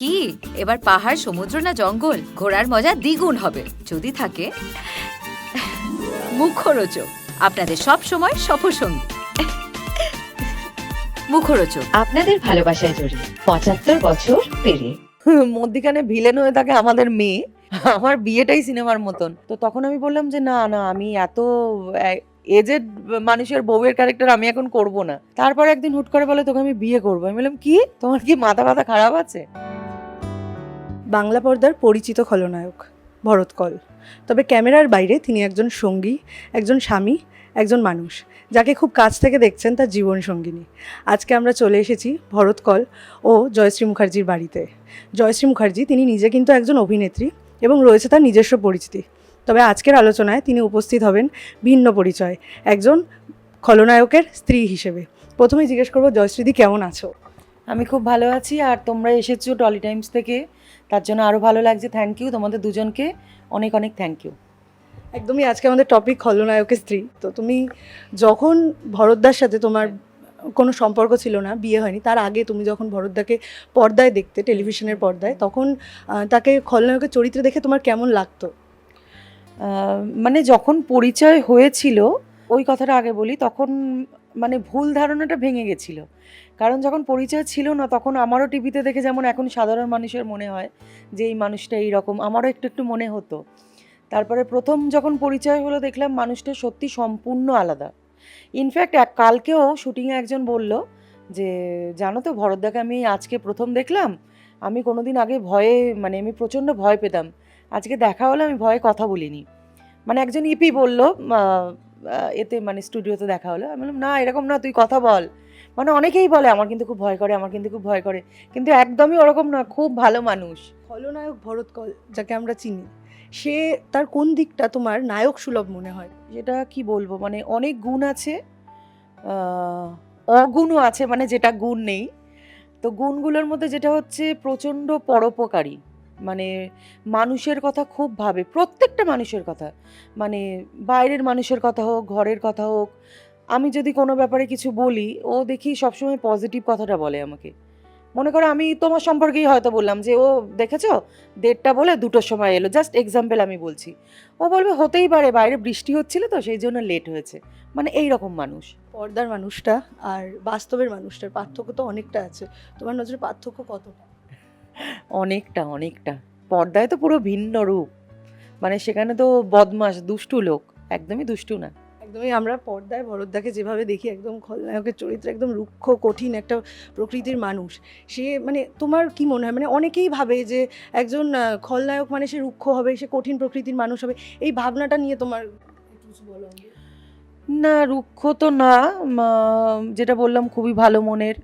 কি? এবার পাহাড় সমুদ্র না জঙ্গল? ঘোরার মজা দ্বিগুণ হবে। যদি থাকে মুখরোচক। আপনাদের সব সময় সফরসঙ্গী। মুখরোচক। আপনাদের ভালোবাসায় জড়িয়ে পঁচাত্তর বছর পেরিয়ে। মধ্যিখানে ভিলেন হয়ে থাকে আমাদের মেয়ে। আমার বিয়েটাই সিনেমার মতন। তো তখন আমি বললাম যে না না আমি এত এজেড মানুষের বউয়ের ক্যারেক্টার আমি এখন করব না। তারপর একদিন হুট করে বলে তোকে আমি বিয়ে করব। আমি বললাম কি? তোমার কি মাথা ব্যথা খারাপ আছে? বাংলা পর্দার পরিচিত খলনায়ক, ভরত কল। তবে ক্যামেরার বাইরে তিনি একজন সঙ্গী, একজন স্বামী, একজন মানুষ, যাকে খুব কাছ থেকে দেখছেন তার জীবন সঙ্গিনী। আজকে আমরা চলে এসেছি ভরত কল ও জয়শ্রী মুখার্জির বাড়িতে। জয়শ্রী মুখার্জি, তিনি নিজে কিন্তু একজন অভিনেত্রী এবং রয়েছে তার নিজস্ব পরিচিতি। তবে আজকের আলোচনায় তিনি উপস্থিত হবেন ভিন্ন পরিচয়, একজন খলনায়কের স্ত্রী হিসেবে। প্রথমেই জিজ্ঞেস করব জয়শ্রীদি কেমন আছো? আমি খুব ভালো আছি, আর তোমরা এসেছ টলি টাইমস থেকে। তার জন্য আরও ভালো লাগছে। থ্যাংক ইউ তোমাদের দুজনকে। অনেক অনেক থ্যাংক ইউ একদমই আজকে আমাদের টপিক খলনায়কের স্ত্রী। তো তুমি যখন ভরতদার সাথে তোমার কোনো সম্পর্ক ছিল না বিয়ে হয়নি তার আগে তুমি যখন ভরতদাকে পর্দায় দেখতে টেলিভিশনের পর্দায় তখন তাকে খলনায়কের চরিত্রে দেখে তোমার কেমন লাগতো? মানে যখন পরিচয় হয়েছিল ওই কথাটা আগে বলি তখন মানে ভুল ধারণাটা ভেঙে গেছিল। কারণ যখন পরিচয় ছিল না, তখন আমারও টিভিতে দেখে যেমন এখন সাধারণ মানুষের মনে হয় যে এই মানুষটা এইরকম, আমারও একটু একটু মনে হতো। তারপরে প্রথম যখন পরিচয় হলো, দেখলাম মানুষটা সত্যি সম্পূর্ণ আলাদা। ইনফ্যাক্ট এক, কালকেও শুটিংয়ে একজন বলল যে, জানো তো, ভরতদাকে আমি আজকে প্রথম দেখলাম। আমি কোনো দিন আগে ভয়ে মানে আমি প্রচণ্ড ভয় পেতাম। আজকে দেখা হলে, আমি ভয়ে কথা বলিনি। মানে একজন ইপি বলল এতে মানে স্টুডিওতে দেখা হলো। আমি বললাম, না, এরকম না, তুই কথা বল। মানে অনেকেই বলে আমার কিন্তু খুব ভয় করে আমার কিন্তু খুব ভয় করে। কিন্তু একদমই ওরকম না খুব ভালো মানুষ। খলনায়ক ভরত কল যাকে আমরা চিনি সে তার কোন দিকটা তোমার নায়ক সুলভ মনে হয়? যেটা কি বলব? মানে অনেক গুণ আছে অগুণও আছে মানে যেটা গুণ নেই। তো গুণগুলোর মধ্যে যেটা হচ্ছে প্রচণ্ড পরোপকারী। মানে মানুষের কথা খুব ভাবে প্রত্যেকটা মানুষের কথা। মানে বাইরের মানুষের কথা হোক ঘরের কথা হোক আমি যদি কোনো ব্যাপারে কিছু বলি ও দেখি সবসময় পজিটিভ কথাটা বলে আমাকে। মনে করো আমি তোমার সম্পর্কেই হয়তো বললাম যে ও দেখেছ? দেড়টা বলে দুটোর সময় এলো। জাস্ট এক্সাম্পল আমি বলছি। ও বলবে হতেই পারে বাইরে বৃষ্টি হচ্ছিল তো সেই জন্য লেট হয়েছে। মানে এই রকম মানুষ। পর্দার মানুষটা আর বাস্তবের মানুষটার পার্থক্য তো অনেকটা আছে। তোমার নজরে পার্থক্য কতটা? অনেকটা অনেকটা। পর্দায় তো পুরো ভিন্ন রূপ। মানে সেখানে তো বদমাস দুষ্টু লোক। একদমই দুষ্টু না। একদমই আমরা পর্দায় ভরতদাকে যেভাবে দেখি, একদম খলনায়কের চরিত্র একদম রুক্ষ, কঠিন একটা প্রকৃতির মানুষ। সে মানে তোমার কি মনে হয়? মানে অনেকেই ভাবে যে একজন খলনায়ক মানে সে রুক্ষ হবে, সে কঠিন প্রকৃতির মানুষ হবে। এই ভাবনাটা নিয়ে তোমার না, রুক্ষ তো না। যেটা বললাম খুবই ভালো মনের।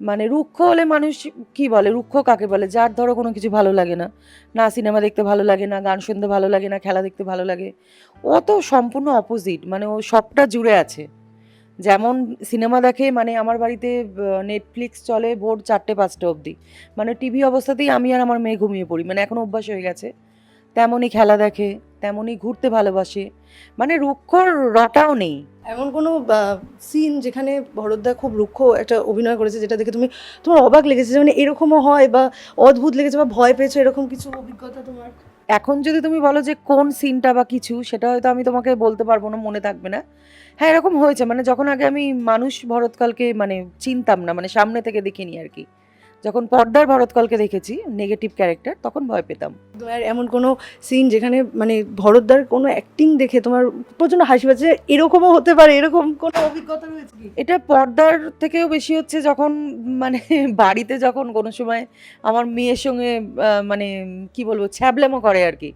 মানে রুক্ষ হলে মানুষ কি বলে? রুক্ষ কাকে বলে? যার ধরো কোনো কিছু ভালো লাগে না। না সিনেমা দেখতে ভালো লাগে না, গান শুনতে ভালো লাগে না, খেলা দেখতে ভালো লাগে। ও তো সম্পূর্ণ অপোজিট মানে ও সবটা জুড়ে আছে। যেমন সিনেমা দেখে মানে আমার বাড়িতে নেটফ্লিক্স চলে ভোর চারটে, পাঁচটা অবধি। মানে টিভি অবস্থাতেই আমি আর আমার মেয়ে ঘুমিয়ে পড়ি। মানে এখন অভ্যাস হয়ে গেছে। তেমনই খেলা দেখে, তেমনই ঘুরতে ভালোবাসে। মানে রুক্ষর রটাও নেই। এমন কোনো সিন যেখানে ভরতদা খুব রুক্ষ একটা অভিনয় করেছে যেটা দেখে তুমি, তোমার অবাক লেগেছে মানে এরকমও হয় বা অদ্ভুত লেগেছে বা ভয় পেয়েছ এরকম কিছু অভিজ্ঞতা তোমার? এখন যদি তুমি বলো যে কোন সিনটা বা কিছু, সেটা হয়তো আমি তোমাকে বলতে পারব না, মনে থাকবে না। হ্যাঁ এরকম হয়েছে মানে যখন আগে আমি মানুষ ভরতকালকে মানে চিনতাম না মানে সামনে থেকে দেখিনি আর কি। যখন পর্দার ভরতকালকে দেখেছি নেগেটিভ ক্যারেক্টার তখন ভয় পেতাম। আর এমন কোনো সিন যেখানে মানে ভরতদার কোনো অ্যাক্টিং দেখে তোমার প্রচণ্ড হাসি পাচ্ছে এরকমও হতে পারে এরকম কোনো অভিজ্ঞতা রয়েছে কি? এটা পর্দার থেকেও বেশি হচ্ছে যখন মানে বাড়িতে যখন কোনো সময় আমার মেয়ের সঙ্গে মানে কি বলব ছ্যাবলেমো করে আর কি।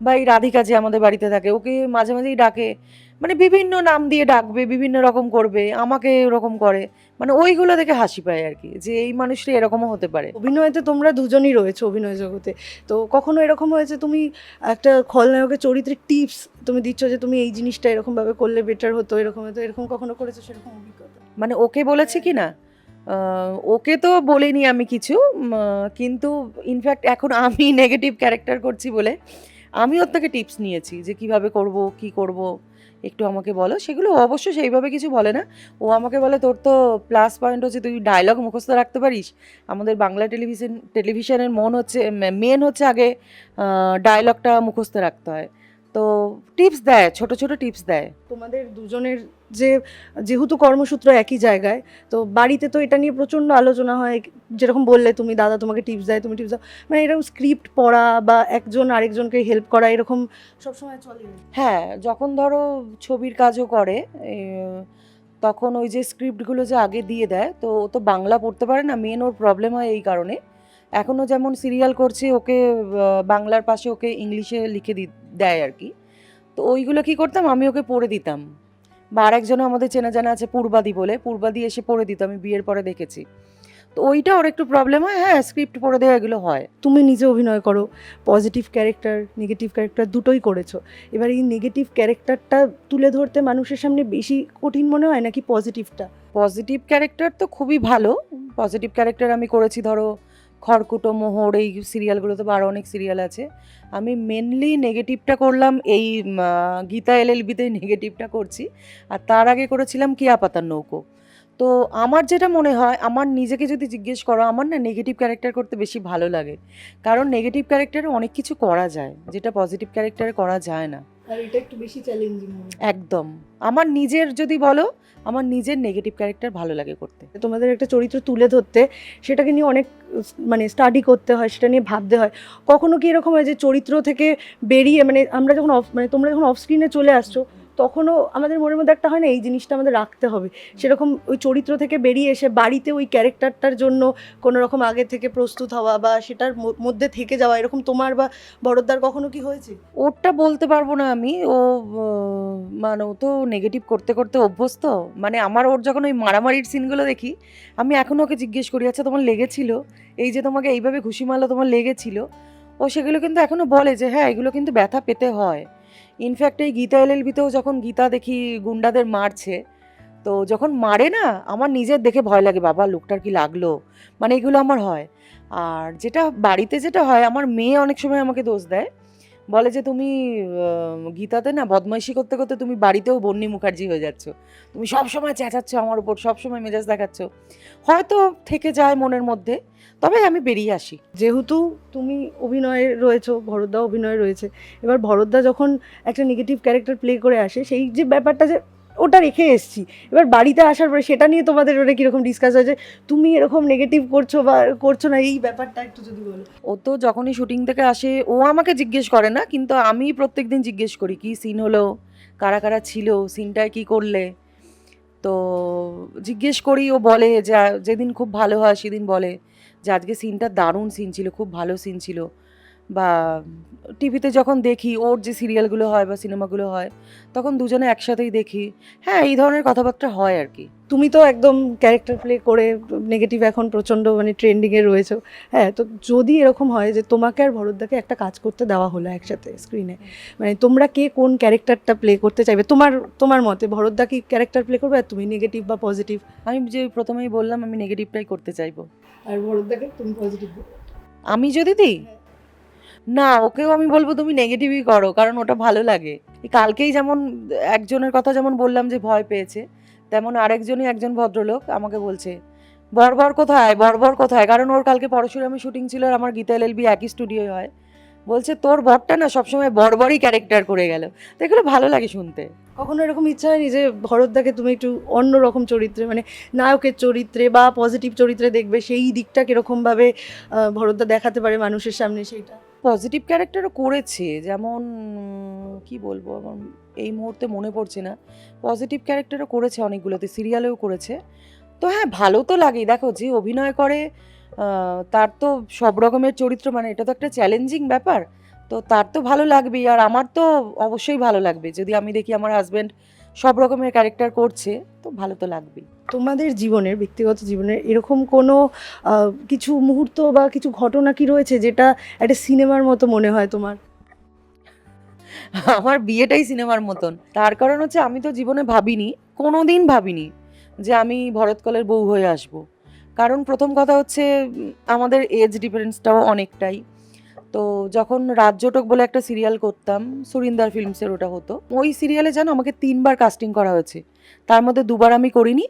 বা এই রাধিকা যে আমাদের বাড়িতে থাকে ওকে মাঝে মাঝেই ডাকে। মানে বিভিন্ন নাম দিয়ে ডাকবে বিভিন্ন রকম করবে আমাকে এরকম করে। মানে ওইগুলো দেখে হাসি পায় আর কি যে এই মানুষটা এরকমও হতে পারে। অভিনয়তে তোমরা দুজনই রয়েছে অভিনয় জগতে। তো কখনো এরকম হয়েছে তুমি একটা খলনায়কের চরিত্রের টিপস তুমি দিচ্ছ যে তুমি এই জিনিসটা এরকমভাবে করলে বেটার হতো এরকম হতো এরকম কখনো করেছ সেরকম অভিজ্ঞতা? মানে ওকে বলেছে কি না? ওকে তো বলিনি আমি কিছু কিন্তু ইনফ্যাক্ট এখন আমি নেগেটিভ ক্যারেক্টার করছি বলে আমি ওর থেকে টিপস নিয়েছি যে কীভাবে করব, কি করব, একটু আমাকে বলো। সেগুলো অবশ্য সেইভাবে কিছু বলে না। ও আমাকে বলে, তোর তো প্লাস পয়েন্ট হচ্ছে, তুই ডায়লগ মুখস্থ রাখতে পারিস? আমাদের বাংলা টেলিভিশন টেলিভিশনের মন হচ্ছে মেন হচ্ছে আগে ডায়লগটা মুখস্থ রাখতে হয়। তো টিপস দেয় ছোট ছোট টিপস দেয়। তোমাদের দুজনের যে যেহেতু কর্মসূত্র একই জায়গায় তো বাড়িতে তো এটা নিয়ে প্রচণ্ড আলোচনা হয় যেরকম বললে তুমি দাদা তোমাকে টিপস দেয় তুমি টিপস দাও। মানে এরকম স্ক্রিপ্ট পড়া বা একজন আরেকজনকে হেল্প করা এরকম সবসময় চলে। হ্যাঁ যখন ধরো ছবির কাজও করে তখন ওই যে স্ক্রিপ্টগুলো যে আগে দিয়ে দেয় তো ও তো বাংলা পড়তে পারে না মেন ওর প্রবলেম হয় এই কারণে। এখনও যেমন সিরিয়াল করছে ওকে বাংলার পাশে ওকে ইংলিশে লিখে দি দেয় আর কি। তো ওইগুলো কি করতাম? আমি ওকে পড়ে দিতাম। বা আরেকজনও আমাদের চেনা জানা আছে পূর্বাদি বলে পূর্বাদি এসে পড়ে দিত আমি বিয়ের পরে দেখেছি। তো ওইটা ওর একটু প্রবলেম হয় হ্যাঁ স্ক্রিপ্ট পড়ে দেওয়া এগুলো হয়। তুমি নিজে অভিনয় করো পজিটিভ ক্যারেক্টার নেগেটিভ ক্যারেক্টার দুটোই করেছ। এবার এই নেগেটিভ ক্যারেক্টারটা তুলে ধরতে মানুষের সামনে বেশি কঠিন মনে হয় নাকি পজিটিভটা পজিটিভ ক্যারেক্টার তো খুবই ভালো। পজিটিভ ক্যারেক্টার আমি করেছি ধরো খড়কুটো, মোহর, এই সিরিয়ালগুলোতে বা আরও অনেক সিরিয়াল আছে। আমি মেনলি নেগেটিভটা করলাম এই গীতা এলএলবিতে নেগেটিভটা করছি। আর তার আগে করেছিলাম কিয়া পাতার নৌকো। তো আমার যেটা মনে হয়, আমার নিজেকে যদি জিজ্ঞেস করো, আমার না নেগেটিভ ক্যারেক্টার করতে বেশি ভালো লাগে। কারণ নেগেটিভ ক্যারেক্টারে অনেক কিছু করা যায়, যেটা পজিটিভ ক্যারেক্টারে করা যায় না। আর এটা একটু বেশি চ্যালেঞ্জিং একদম। আমার নিজের যদি বলো, আমার নিজের নেগেটিভ ক্যারেক্টার ভালো লাগে করতে। তোমাদের একটা চরিত্র তুলে ধরতে, সেটাকে নিয়ে অনেক মানে স্টাডি করতে হয়, সেটা নিয়ে ভাবতে হয়। কখনো কি এরকম হয় যে চরিত্র থেকে বেরিয়ে মানে আমরা যখন অফ মানে তোমরা যখন অফ স্ক্রিনে চলে আসছো তখনও আমাদের মনের মধ্যে একটা হয় না, এই জিনিসটা আমাদের রাখতে হবে। সেরকম ওই চরিত্র থেকে বেরিয়ে এসে বাড়িতে ওই ক্যারেক্টারটার জন্য কোনো রকম আগে থেকে প্রস্তুত হওয়া বা সেটার মধ্যে থেকে যাওয়া, এরকম তোমার বা বড়দার কখনো কি হয়েছে? ওরটা বলতে পারব না আমি। ও মানে ও তো নেগেটিভ করতে করতে অভ্যস্ত। মানে আমার ওর যখন ওই মারামারির সিনগুলো দেখি, আমি এখনও ওকে জিজ্ঞেস করি আচ্ছা তোমার লেগেছিল? এই যে তোমাকে এইভাবে ঘুষি মারলো, তোমার লেগেছিল? ও সেগুলো কিন্তু এখনও বলে যে হ্যাঁ এগুলো কিন্তু ব্যথা পেতে হয়। ইনফ্যাক্ট এই গীতা এলএলবিতেও যখন গীতা দেখি গুন্ডাদের মারছে, তো যখন মারে না, আমার নিজের দেখে ভয় লাগে, বাবা, লোকটার কি লাগল? মানে এগুলো আমার হয়। আর যেটা বাড়িতে যেটা হয়, আমার মেয়ে অনেক সময় আমাকে দোষ দেয়। বলে যে তুমি গীতাতে না বদমাইশি করতে করতে তুমি বাড়িতেও বন্নি মুখার্জি হয়ে যাচ্ছ। তুমি সব সময় চেঁচাচ্ছ আমার উপর, সব সময় মেজাজ দেখাচ্ছ। হয়তো থেকে যায় মনের মধ্যে, তবে আমি বেরিয়ে আসি। যেহেতু তুমি অভিনয়ে রয়েছো ভরদ্দা অভিনয় রয়েছে, এবার ভরদ্দা যখন একটা নেগেটিভ ক্যারেক্টার প্লে করে আসে, সেই যে ব্যাপারটা যে ওটা রেখে এসছি। এবার বাড়িতে আসার পরে সেটা নিয়ে তোমাদের ওটা কীরকম ডিসকাস হয়েছে? তুমি এরকম নেগেটিভ করছ বা করছ না, এই ব্যাপারটা একটু যদি বলো। ও তো যখনই শুটিং থেকে আসে, ও আমাকে জিজ্ঞেস করে না, কিন্তু আমি প্রত্যেক দিন জিজ্ঞেস করি, কি সিন হলো? কারা কারা ছিল? সিনটায় কি করলে? তো জিজ্ঞেস করি, ও বলে যে, যেদিন খুব ভালো হয় সেদিন বলে যে, আজকে সিনটা দারুণ সিন ছিল, খুব ভালো সিন ছিল। বা টিভিতে যখন দেখি ওর যে সিরিয়ালগুলো হয় বা সিনেমাগুলো হয় তখন দুজনে একসাথেই দেখি। হ্যাঁ এই ধরনের কথাবার্তা হয় আর কি। তুমি তো একদম ক্যারেক্টার প্লে করে নেগেটিভ এখন প্রচণ্ড মানে ট্রেন্ডিংয়ে রয়েছো। হ্যাঁ তো যদি এরকম হয় যে তোমাকে আর ভরতদাকে একটা কাজ করতে দেওয়া হলো একসাথে স্ক্রিনে মানে তোমরা কে কোন ক্যারেক্টারটা প্লে করতে চাইবে? তোমার তোমার মতে ভরতদা কি ক্যারেক্টার প্লে করবে আর তুমি নেগেটিভ বা পজিটিভ আমি যে প্রথমেই বললাম আমি নেগেটিভটাই করতে চাইব। আর ভরতদাকে তুমি পজিটিভ আমি যদি দিই? না, ওকেও আমি বলব তুমি নেগেটিভই করো, কারণ ওটা ভালো লাগে। কালকেই যেমন একজনের কথা যেমন বললাম যে ভয় পেয়েছে, তেমন আরেকজনই একজন ভদ্রলোক আমাকে বলছে বর্বর কোথায়? বর্বর কোথায়? কারণ ওর কালকে পরশুরামে শুটিং ছিল আর আমার গীতা এলএলবি একই স্টুডিও হয়। বলছে, তোর বরটা না সবসময় বর্বরই ক্যারেক্টার করে গেল। তো এগুলো ভালো লাগে শুনতে। কখনো এরকম ইচ্ছা হয়নি যে ভরতদাকে তুমি একটু অন্য রকম চরিত্রে মানে নায়কের চরিত্রে বা পজিটিভ চরিত্রে দেখবে, সেই দিকটা কীরকমভাবে ভরতদা দেখাতে পারে মানুষের সামনে সেইটা? পজিটিভ ক্যারেক্টারও করেছে। যেমন কি বলব, আমার এই মুহূর্তে মনে পড়ছে না। পজিটিভ ক্যারেক্টারও করেছে অনেকগুলোতে সিরিয়ালেও করেছে। তো হ্যাঁ ভালো তো লাগেই। দেখো, যে অভিনয় করে তার তো সব রকমের চরিত্র মানে এটা তো একটা চ্যালেঞ্জিং ব্যাপার। তো তার তো ভালো লাগবেই, আর আমার তো অবশ্যই ভালো লাগবে। যদি আমি দেখি আমার হাজব্যান্ড সব রকমের ক্যারেক্টার করছে, তো ভালো তো লাগবেই। তোমাদের জীবনের, ব্যক্তিগত জীবনের এরকম কোনো কিছু মুহূর্ত বা কিছু ঘটনা কি রয়েছে যেটা একটা সিনেমার মতো মনে হয় তোমার? আমার বিয়েটাই সিনেমার মতন। তার কারণ হচ্ছে আমি তো জীবনে ভাবিনি কোনো দিন ভাবিনি যে আমি ভরতকলের বউ হয়ে আসব। কারণ প্রথম কথা হচ্ছে, আমাদের এজ ডিফারেন্সটাও অনেকটাই। তো যখন রাজ্যটক বলে একটা সিরিয়াল করতাম, সুরিন্দার ফিল্মসের ওটা হতো, ওই সিরিয়ালে যেন আমাকে তিনবার কাস্টিং করা হয়েছে। তার মধ্যে দুবার আমি করিনি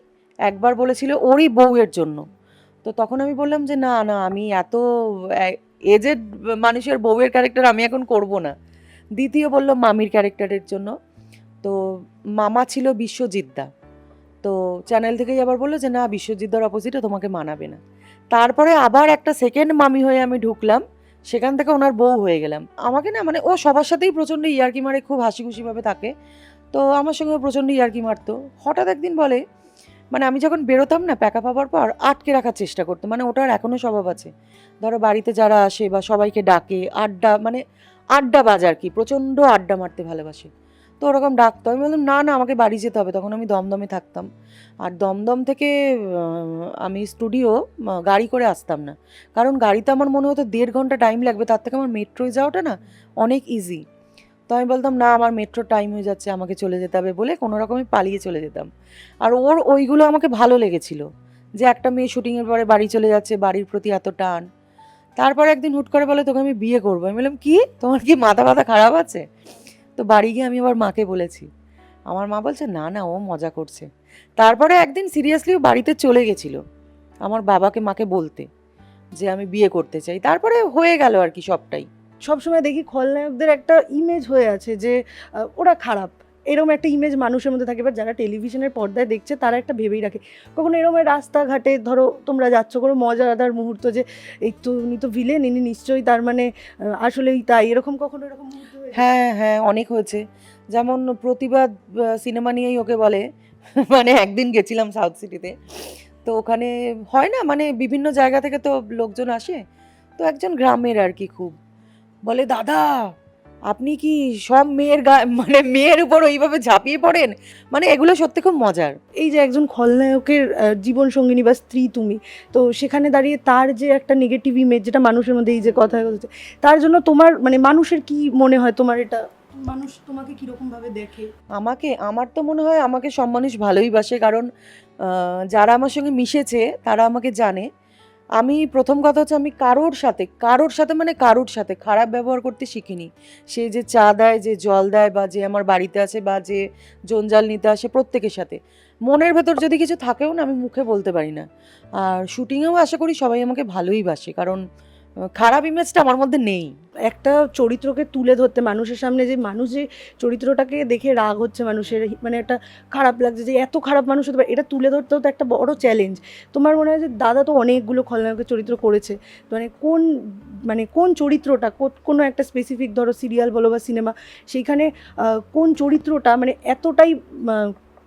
একবার বলেছিল ওরই বউয়ের জন্য। তো তখন আমি বললাম যে, না না, আমি এত এজেড মানুষের বউয়ের ক্যারেক্টার আমি এখন করব না। দ্বিতীয় বলল মামির ক্যারেক্টারের জন্য। তো মামা ছিল বিশ্বজিৎদা তো চ্যানেল থেকেই আবার বলল যে, না বিশ্বজিৎদার অপোজিটে তোমাকে মানাবে না। তারপরে আবার একটা সেকেন্ড মামি হয়ে আমি ঢুকলাম। সেখান থেকে ওনার বউ হয়ে গেলাম। আমাকে না মানে ও সবার সাথেই প্রচণ্ড ইয়ার্কি মারে, খুব হাসি খুশিভাবে থাকে। তো আমার সঙ্গে প্রচণ্ড ইয়ার্কি মারতো। হঠাৎ একদিন বলে মানে আমি যখন বেরোতাম না প্যাকা পাওয়ার পর আটকে রাখার চেষ্টা করতো মানে ওটার এখনও স্বভাব আছে। ধরো বাড়িতে যারা আসে বা সবাইকে ডাকে, আড্ডা মানে আড্ডা বাজ আর কি, প্রচণ্ড আড্ডা মারতে ভালোবাসে। তো ওরকম ডাকতো। আমি বললাম, না না, আমাকে বাড়ি যেতে হবে। তখন আমি দমদমে থাকতাম। আর দমদম থেকে আমি স্টুডিও গাড়ি করে আসতাম না। কারণ গাড়িতে আমার মনে হতো দেড় ঘণ্টা টাইম লাগবে। তার থেকে আমার মেট্রোয় যাওয়াটা না অনেক ইজি তো আমি বলতাম, না, আমার মেট্রো টাইম হয়ে যাচ্ছে, আমাকে চলে যেতে হবে বলে কোনো রকমে পালিয়ে চলে যেতাম। আর ওর ওইগুলো আমাকে ভালো লেগেছিল, যে একটা মেয়ে শুটিংয়ের পরে বাড়ি চলে যাচ্ছে, বাড়ির প্রতি এত টান। তারপর একদিন হুট করে বলে, তোকে আমি বিয়ে করব? আমি বললাম, কি? তোমার কি মাথা ব্যথা খারাপ আছে? তো বাড়ি গিয়ে আমি আবার মাকে বলেছি। আমার মা বলছে, না না, ও মজা করছে। তারপরে একদিন সিরিয়াসলি ও বাড়িতে চলে গেছিল, আমার বাবাকে মাকে বলতে, যে আমি বিয়ে করতে চাই। তারপরে হয়ে গেল আর কি সবটাই। সবসময় দেখি খলনায়কদের একটা ইমেজ হয়ে আছে যে ওরা খারাপ। এরকম একটা ইমেজ মানুষের মধ্যে থাকে বা যারা টেলিভিশনের পর্দায় দেখছে, তারা একটা ভেবেই রাখে। কখনো এরকম রাস্তাঘাটে, ধরো, তোমরা যাচ্ছ কোনো মজাদার মুহূর্ত যে, এই তো উনি তো ভিলেন ইনি নিশ্চয়ই তার মানে আসলেই তাই। এরকম কখনো এরকম হ্যাঁ হ্যাঁ অনেক হয়েছে। যেমন প্রতিবাদ সিনেমা নিয়েই ওকে বলে মানে একদিন গেছিলাম সাউথ সিটিতে। তো ওখানে হয় না মানে বিভিন্ন জায়গা থেকে তো লোকজন আসে। তো একজন গ্রামের আর কি খুব। বলে দাদা আপনি কি সব মেয়ের গা মানে মেয়ের উপর ওইভাবে ঝাঁপিয়ে পড়েন? মানে এগুলো সত্যি খুব মজার। এই যে একজন খলনায়কের জীবন সঙ্গিনী বা স্ত্রী তুমি তো সেখানে দাঁড়িয়ে তার যে একটা নেগেটিভ ইমেজ যেটা মানুষের মধ্যে এই যে কথা হচ্ছে তার জন্য তোমার মানে মানুষের কি মনে হয় তোমার এটা? মানুষ তোমাকে কীরকম ভাবে দেখে? আমাকে আমার তো মনে হয় আমাকে সব মানুষ ভালোই বাসে কারণ যারা আমার সঙ্গে মিশেছে তারা আমাকে জানে। আমি প্রথম কথা হচ্ছে আমি কারোর সাথে কারোর সাথে মানে কারোর সাথে খারাপ ব্যবহার করতে শিখিনি। সে যে চা দেয়, যে জল দেয় বা যে আমার বাড়িতে আছে বা যে জঞ্জাল নিতে আসে প্রত্যেকের সাথে। মনের ভেতর যদি কিছু থাকেও না আমি মুখে বলতে পারি না। আর শুটিংয়েও আশা করি সবাই আমাকে ভালোই বাসে। কারণ খারাপ ইমেজটা আমার মধ্যে নেই। একটা চরিত্রকে তুলে ধরতে মানুষের সামনে যে মানুষ যে চরিত্রটাকে দেখে রাগ হচ্ছে মানুষের মানে একটা খারাপ লাগছে যে এত খারাপ মানুষ হতে পারে, এটা তুলে ধরতেও তো একটা বড় চ্যালেঞ্জ তোমার মনে হয় যে দাদা তো অনেকগুলো খলনায়কের চরিত্র করেছে মানে কোন মানে কোন চরিত্রটা, কোনো একটা স্পেসিফিক ধরো সিরিয়াল বলো বা সিনেমা সেইখানে কোন চরিত্রটা মানে এতটাই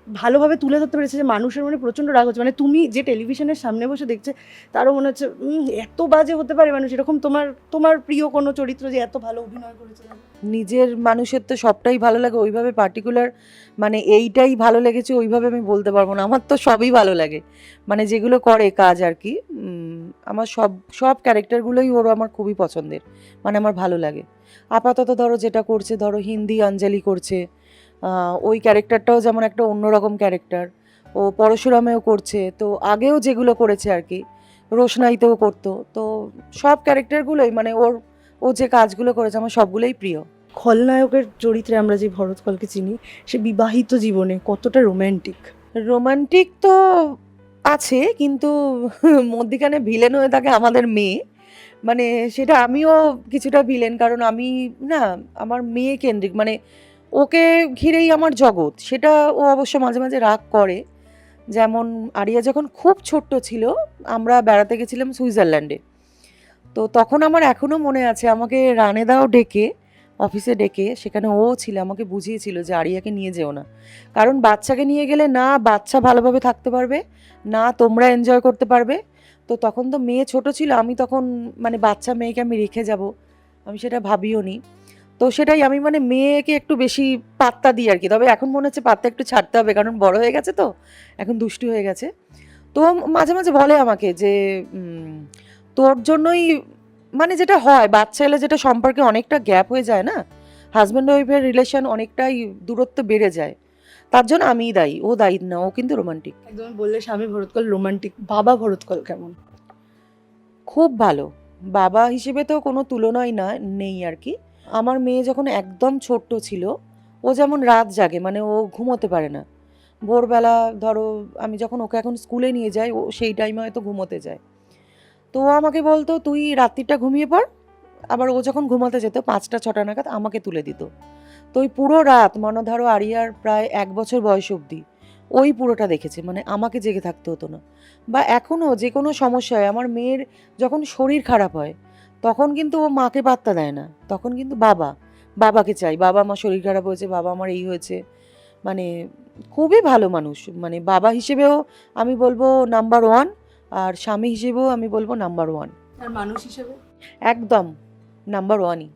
ভালোভাবে তুলে ধরতে পেরেছে যে মানুষের মনে প্রচণ্ড রাগ হচ্ছে। মানে তুমি যে টেলিভিশনের সামনে বসে দেখছে, তারও মনে হচ্ছে এত বাজে হতে পারে মানুষ। এরকম তোমার তোমার প্রিয় কোনো চরিত্র যে এত ভালো অভিনয় করেছে? নিজের মানুষের তো সবটাই ভালো লাগে। ওইভাবে পার্টিকুলার মানে এইটাই ভালো লেগেছে, ওইভাবে আমি বলতে পারব না। আমার তো সবই ভালো লাগে। মানে যেগুলো করে কাজ আর কি আমার সব সব ক্যারেক্টারগুলোই ওর আমার খুবই পছন্দের। মানে আমার ভালো লাগে। আপাতত ধরো যেটা করছে, ধরো হিন্দি অঞ্জলি করছে। ওই ক্যারেক্টারটাও যেমন একটা অন্যরকম ক্যারেক্টার। ও পরশুরামেও করছে তো আগেও যেগুলো করেছে আর কি রোশনাইতেও করতো। তো সব ক্যারেক্টারগুলোই মানে ওর ও যে কাজগুলো করেছে আমার সবগুলোই প্রিয়। খলনায়কের চরিত্রে আমরা যে ভরতকলকে চিনি সে বিবাহিত জীবনে কতটা রোম্যান্টিক রোমান্টিক তো আছে কিন্তু মধ্যিখানে ভিলেন হয়ে থাকে আমাদের মেয়ে। মানে সেটা আমিও কিছুটা ভিলেন কারণ আমি না আমার মেয়ে কেন্দ্রিক মানে ওকে ঘিরেই আমার জগৎ। সেটা ও অবশ্য মাঝে মাঝে রাগ করে। যেমন আরিয়া যখন খুব ছোট্ট ছিল, আমরা বেড়াতে গেছিলাম সুইজারল্যান্ডে। তো তখন আমার এখনও মনে আছে, আমাকে রানেদাও ডেকে, অফিসে ডেকে, সেখানে ও ছিল, আমাকে বুঝিয়েছিল যে আরিয়াকে নিয়ে যেও না। কারণ বাচ্চাকে নিয়ে গেলে না বাচ্চা ভালোভাবে থাকতে পারবে, না তোমরা এনজয় করতে পারবে। তো তখন তো মেয়ে ছোট ছিল, আমি তখন মানে বাচ্চা মেয়েকে আমি রেখে যাব, আমি সেটা ভাবিও নি। তো সেটাই আমি মানে মেয়েকে একটু বেশি পাত্তা দিই আর কি। তবে এখন মনে হচ্ছে পাত্তা একটু ছাড়তে হবে কারণ বড় হয়ে গেছে তো এখন দুষ্টু হয়ে গেছে। তো মাঝে মাঝে বলে আমাকে যে তোর জন্যই মানে যেটা হয় বাচ্চা এলে যেটা সম্পর্কে অনেকটা গ্যাপ হয়ে যায় না? হাজব্যান্ড ওয়াইফের রিলেশন অনেকটাই দূরত্ব বেড়ে যায়। তার জন্য আমিই দায়ী ও দায়ী না ও কিন্তু রোমান্টিক একদম বললে স্বামী ভরতকল রোমান্টিক বাবা ভরতকল কেমন? খুব ভালো। বাবা হিসেবে তো কোনো তুলনাই না নেই আর কি। আমার মেয়ে যখন একদম ছোট্ট ছিল, ও যেমন রাত জাগে মানে ও ঘুমোতে পারে না। ভোরবেলা ধরো, আমি যখন ওকে এখন স্কুলে নিয়ে যাই, ও সেই টাইমে হয়তো ঘুমোতে যায়। তো ও আমাকে বলতো, তুই রাত্রিটা ঘুমিয়ে পড়। আবার ও যখন ঘুমাতে যেত, পাঁচটা, ছটা নাগাদ আমাকে তুলে দিত। তো ওই পুরো রাত, মনে ধরো আরিয়ার প্রায় এক বছর বয়স অবধি, ওই পুরোটা দেখেছে মানে আমাকে জেগে থাকতে হতো না। বা এখনও যে কোনো সমস্যায় আমার মেয়ের যখন শরীর খারাপ হয় তখন কিন্তু ও মাকে পাত্তা দেয় না। তখন কিন্তু বাবা বাবাকে চাই। বাবা আমার শরীর খারাপ হয়েছে বাবা আমার এই হয়েছে। মানে খুবই ভালো মানুষ। মানে বাবা হিসেবেও আমি বলব নাম্বার ওয়ান আর স্বামী হিসেবেও আমি বলব নাম্বার ওয়ান আর মানুষ হিসেবে? একদম নাম্বার ওয়ানই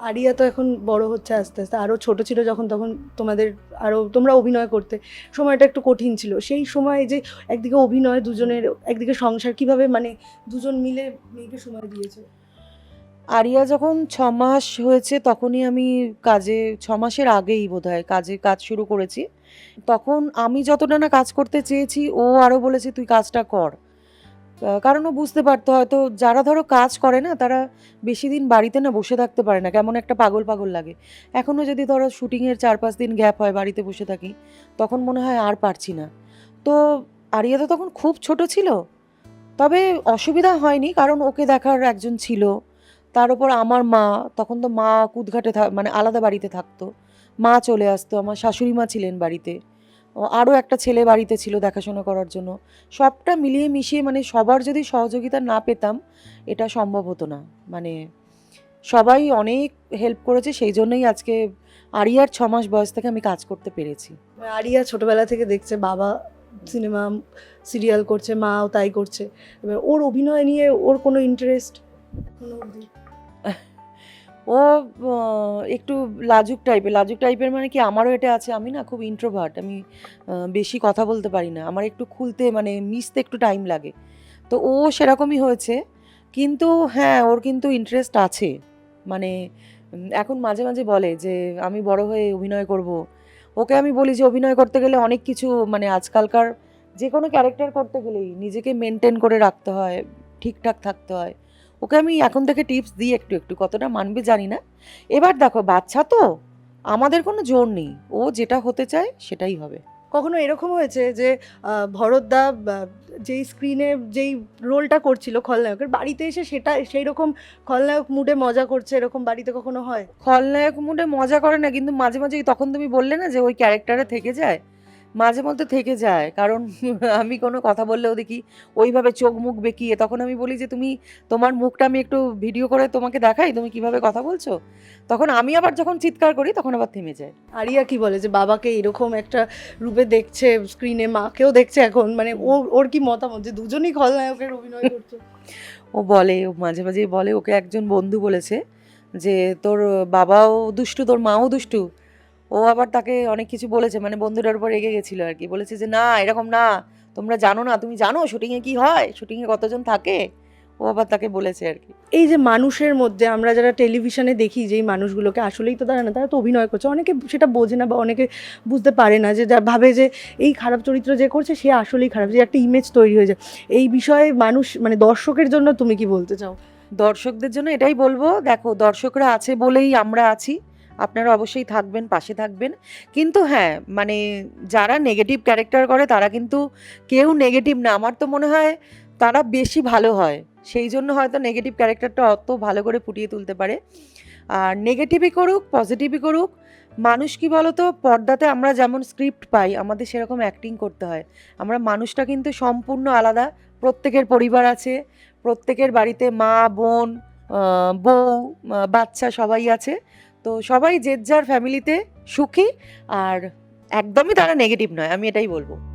আরিয়া তো এখন বড় হচ্ছে আস্তে আস্তে। আরও ছোট ছিল যখন তখন তোমাদের আরও তোমরা অভিনয় করতে। সময়টা একটু কঠিন ছিল। সেই সময় যে একদিকে অভিনয় দুজনের একদিকে সংসার কীভাবে মানে দুজন মিলে মেয়েকে সময় দিয়েছে? আরিয়া যখন ছ মাস হয়েছে তখনই আমি কাজে ছ মাসের আগেই বোধহয় কাজে কাজ শুরু করেছি। তখন আমি যতটা না কাজ করতে চেয়েছি, ও আরও বলেছে, তুই কাজটা কর। কারণ ও বুঝতে পারতো, হয়তো যারা ধরো কাজ করে না, তারা বেশি দিন বাড়িতে না বসে থাকতে পারে না, কেমন একটা পাগল পাগল লাগে। এখনও যদি ধরো শুটিংয়ের চার পাঁচ দিন গ্যাপ হয় বাড়িতে বসে থাকি, তখন মনে হয় আর পারছি না। তো আরিয়া তো তখন খুব ছোট ছিল, তবে অসুবিধা হয়নি, কারণ ওকে দেখার একজন ছিল। তার উপর আমার মা, তখন তো মা কুদঘাটে মানে আলাদা বাড়িতে থাকতো। মা চলে আসতো, আমার শাশুড়ি মা ছিলেন বাড়িতে। আরও একটা ছেলে বাড়িতে ছিল দেখাশোনা করার জন্য। সবটা মিলিয়ে মিশিয়ে মানে সবার যদি সহযোগিতা না পেতাম, এটা সম্ভব হতো না। মানে সবাই অনেক হেল্প করেছে, সেই জন্যই আজকে আরিয়ার ছ মাস বয়স থেকে আমি কাজ করতে পেরেছি। মানে আরিয়া ছোটবেলা থেকে দেখছে, বাবা সিনেমা, সিরিয়াল করছে, মাও তাই করছে। এবার ওর অভিনয় নিয়ে ওর কোনো ইন্টারেস্ট ও একটু লাজুক টাইপের লাজুক টাইপের মানে কি আমারও এটা আছে, আমি না খুব ইন্ট্রোভার্ট আমি বেশি কথা বলতে পারি না, আমার একটু খুলতে মানে মিশতে একটু টাইম লাগে। তো ও সেরকমই হয়েছে, কিন্তু হ্যাঁ ওর কিন্তু ইন্টারেস্ট আছে মানে এখন মাঝে মাঝে বলে যে, আমি বড় হয়ে অভিনয় করব। ওকে আমি বলি যে, অভিনয় করতে গেলে অনেক কিছু মানে আজকালকার যে কোনো ক্যারেক্টার করতে গেলেই নিজেকে মেনটেন করে রাখতে হয়, ঠিকঠাক থাকতে হয়। ওকে আমি এখন থেকে টিপস দিই একটু একটু কতটা মানবে জানি না। এবার দেখো বাচ্চা তো আমাদের কোনো জোর নেই। ও যেটা হতে চায় সেটাই হবে। কখনো এরকম হয়েছে যে ভরতদা যেই স্ক্রিনে যেই রোলটা করছিল খলনায়কের বাড়িতে এসে সেটা সেই রকম খলনায়ক মুডে মজা করছে এরকম বাড়িতে কখনো হয়? খলনায়ক মুডে মজা করে না কিন্তু মাঝে মাঝে তখন তুমি বললে না যে ওই ক্যারেক্টারে থেকে যায়? মাঝে মধ্যে থেকে যায়। কারণ আমি কোনো কথা বললেও দেখি ওইভাবে চোখ মুখ বেঁকিয়ে তখন আমি বলি যে তুমি তোমার মুখটা আমি একটু ভিডিও করে তোমাকে দেখাই তুমি কীভাবে কথা বলছো? তখন আমি আবার যখন চিৎকার করি তখন আবার থেমে যায়। আরিয়া কি বলে যে বাবাকে এরকম একটা রূপে দেখছে স্ক্রিনে মাকেও দেখছে এখন। মানে ওর ওর কি মতামত যে দুজনই খলনায়কের অভিনয় করছে? ও বলে ও মাঝে মাঝেই বলে ওকে একজন বন্ধু বলেছে যে তোর বাবাও দুষ্টু তোর মাও দুষ্টু। ও আবার তাকে অনেক কিছু বলেছে মানে বন্ধুটার উপর রেগে গেছিল আর কি। বলেছে যে না এরকম না। তোমরা জানো না তুমি জানো শুটিংয়ে কি হয়? শুটিংয়ে কতজন থাকে? ও আবার তাকে বলেছে আর কি। এই যে মানুষের মধ্যে আমরা যারা টেলিভিশনে দেখি যেই মানুষগুলোকে আসলেই তো তারা না তারা তো অভিনয় করছে। অনেকে সেটা বোঝে না বা অনেকে বুঝতে পারে না যে যা ভাবে যে এই খারাপ চরিত্র যে করছে সে আসলেই খারাপ। যে একটা ইমেজ তৈরি হয়ে যায়। এই বিষয়ে মানুষ মানে দর্শকের জন্য তুমি কি বলতে চাও? দর্শকদের জন্য এটাই বলব। দেখো দর্শকরা আছে বলেই আমরা আছি। আপনারা অবশ্যই থাকবেন, পাশে থাকবেন। কিন্তু হ্যাঁ মানে যারা নেগেটিভ ক্যারেক্টার করে, তারা কিন্তু কেউ নেগেটিভ না। আমার তো মনে হয় তারা বেশি ভালো হয়। সেই জন্য হয়তো নেগেটিভ ক্যারেক্টারটা অত ভালো করে ফুটিয়ে তুলতে পারে। আর নেগেটিভই করুক পজিটিভই করুক, মানুষ কি বলতো, পর্দাতে আমরা যেমন স্ক্রিপ্ট পাই, আমাদের সেরকম অ্যাক্টিং করতে হয়। আমরা মানুষটা কিন্তু সম্পূর্ণ আলাদা। প্রত্যেকের পরিবার আছে, প্রত্যেকের বাড়িতে মা, বোন বউ বাচ্চা সবাই আছে। তো সবাই যে যার ফ্যামিলিতে সুখী আর একদমই তারা নেগেটিভ নয় আমি এটাই বলব।